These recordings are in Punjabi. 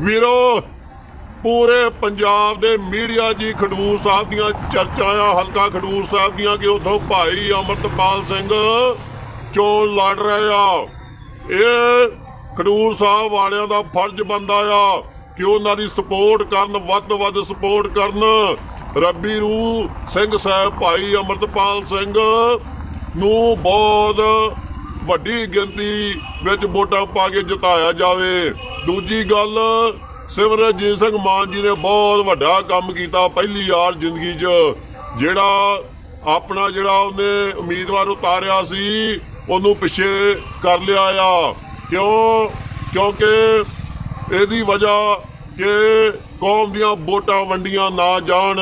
ਵੀਰੋ, ਪੂਰੇ ਪੰਜਾਬ ਦੇ ਮੀਡੀਆ ਜੀ ਖਡੂਰ ਸਾਹਿਬ ਦੀਆਂ ਚਰਚਾਵਾਂ ਹਲਕਾ ਖਡੂਰ ਸਾਹਿਬ ਦੀਆਂ ਕਿ ਉਥੋਂ ਭਾਈ ਅਮਰਤਪਾਲ ਸਿੰਘ ਚੋਣ ਲੜ ਰਹੇ ਆ। ਇਹ ਖਡੂਰ ਸਾਹਿਬ ਵਾਲਿਆਂ ਦਾ ਫਰਜ਼ ਬੰਦਾ ਆ ਕਿ ਉਹਨਾਂ ਦੀ ਸਪੋਰਟ ਕਰਨ, ਵੱਧ ਤੋਂ ਵੱਧ ਸਪੋਰਟ ਕਰਨ। ਰੱਬੀ ਰੂ ਸਿੰਘ ਸਾਹਿਬ, ਭਾਈ ਅਮਰਤਪਾਲ ਸਿੰਘ ਨੂੰ ਬਹੁਤ ਵੱਡੀ ਗਿਣਤੀ ਵਿੱਚ ਵੋਟਾਂ ਪਾ ਕੇ ਜਿਤਾਇਆ ਜਾਵੇ। ਦੂਜੀ ਗੱਲ, ਸਿਮਰਨਜੀਤ ਸਿੰਘ ਮਾਨ ਜੀ ਨੇ ਬਹੁਤ ਵੱਡਾ ਕੰਮ ਕੀਤਾ ਪਹਿਲੀ ਵਾਰ ਜ਼ਿੰਦਗੀ 'ਚ, ਜਿਹੜਾ ਆਪਣਾ ਜਿਹੜਾ ਉਹਨੇ ਉਮੀਦਵਾਰ ਉਤਾਰਿਆ ਸੀ, ਉਹਨੂੰ ਪਿੱਛੇ ਕਰ ਲਿਆ ਆ। ਕਿਉਂ? ਕਿਉਂਕਿ ਇਹਦੀ ਵਜ੍ਹਾ ਕਿ ਕੌਮ ਦੀਆਂ ਵੋਟਾਂ ਵੰਡੀਆਂ ਨਾ ਜਾਣ,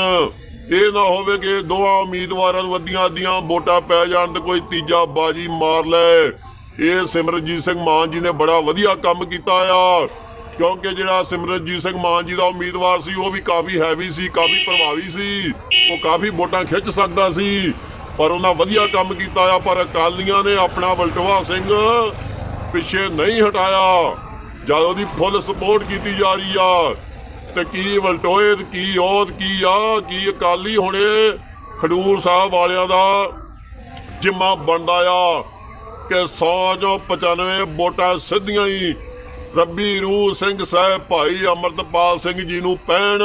ਇਹ ਨਾ ਹੋਵੇ ਕਿ ਦੋਵਾਂ ਉਮੀਦਵਾਰਾਂ ਨੂੰ ਅੱਧੀਆਂ ਅੱਧੀਆਂ ਵੋਟਾਂ ਪੈ ਜਾਣ ਤੇ ਕੋਈ ਤੀਜਾ ਬਾਜੀ ਮਾਰ ਲੈ। ਇਹ ਸਿਮਰਨਜੀਤ ਸਿੰਘ ਮਾਨ ਜੀ ਨੇ ਬੜਾ ਵਧੀਆ ਕੰਮ ਕੀਤਾ ਆ। ਕਿਉਂਕਿ ਜਿਹੜਾ ਸਿਮਰਨਜੀਤ ਸਿੰਘ ਮਾਨ ਜੀ ਦਾ ਉਮੀਦਵਾਰ ਸੀ, ਉਹ ਵੀ ਕਾਫੀ ਹੈਵੀ ਸੀ, ਕਾਫੀ ਪ੍ਰਭਾਵੀ ਸੀ। ਉਹ ਕਾਫੀ ਵੋਟਾਂ ਖਿੱਚ ਸਕਦਾ ਸੀ। ਪਰ ਉਹਨਾਂ ਵਧੀਆ ਕੰਮ ਕੀਤਾ ਆ। ਪਰ ਅਕਾਲੀਆਂ ਨੇ ਆਪਣਾ ਬਲਟੋਆ ਸਿੰਘ ਪਿੱਛੇ ਨਹੀਂ ਹਟਾਇਆ। ਜਦ ਉਹਦੀ ਫੁੱਲ ਸਪੋਰਟ ਕੀਤੀ ਜਾ ਰਹੀ ਆ, ਤੇ ਕੀ ਵਲਟੋਏ ਕੀ ਔਦ ਕੀ ਆ, ਕੀ ਅਕਾਲੀ ਹੁਣੇ ਖਡੂਰ ਸਾਹਿਬ ਵਾਲਿਆਂ ਦਾ ਜਿੰਮਾ ਬਣਦਾ ਆ। ਕਿ 100 ਚੋਂ 95 ਵੋਟਾਂ ਸਿੱਧੀਆਂ ਹੀ। ਰੱਬੀ ਰੂਹ ਸਿੰਘ ਸਾਹਿਬ ਭਾਈ ਅਮਰਤਪਾਲ ਸਿੰਘ ਜੀ ਨੂੰ ਪੈਣ।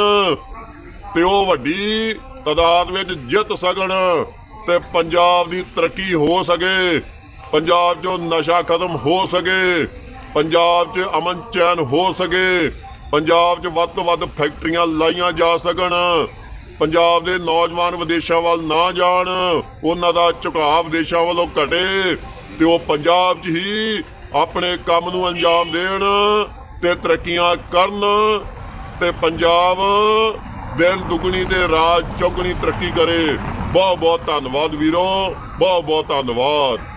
ਤੇ ਉਹ ਵੱਡੀ ਤਾਦਾਦ ਵਿੱਚ ਜਿੱਤ ਸਕਣ ਤੇ ਪੰਜਾਬ ਦੀ ਤਰੱਕੀ ਹੋ ਸਕੇ। ਪੰਜਾਬ 'ਚੋਂ ਨਸ਼ਾ ਖਤਮ ਹੋ ਸਕੇ। ਪੰਜਾਬ 'ਚ ਅਮਨ ਚੈਨ ਹੋ ਸਕੇ। ਪੰਜਾਬ 'ਚ ਵੱਧ ਤੋਂ ਵੱਧ ਫੈਕਟਰੀਆਂ ਲਾਈਆਂ ਜਾ ਸਕਣ। ਪੰਜਾਬ ਦੇ ਨੌਜਵਾਨ ਵਿਦੇਸ਼ਾਂ ਵੱਲ ਨਾ ਜਾਣ। ਉਹਨਾਂ ਦਾ ਝੁਕਾਅ ਵਿਦੇਸ਼ਾਂ ਵੱਲੋਂ ਘਟੇ। ਤੇ ਉਹ ਪੰਜਾਬ 'ਚ ਹੀ ਆਪਣੇ ਕੰਮ ਨੂੰ ਅੰਜਾਮ ਦੇਣ ਤੇ ਤਰੱਕੀਆਂ ਕਰਨ ਤੇ ਪੰਜਾਬ ਦਿਨ ਦੁਗਣੀ ਤੇ ਰਾਜ ਚੌਗਣੀ ਤਰੱਕੀ ਕਰੇ। ਬਹੁਤ ਬਹੁਤ ਧੰਨਵਾਦ ਵੀਰੋ ਬਹੁਤ ਬਹੁਤ ਧੰਨਵਾਦ।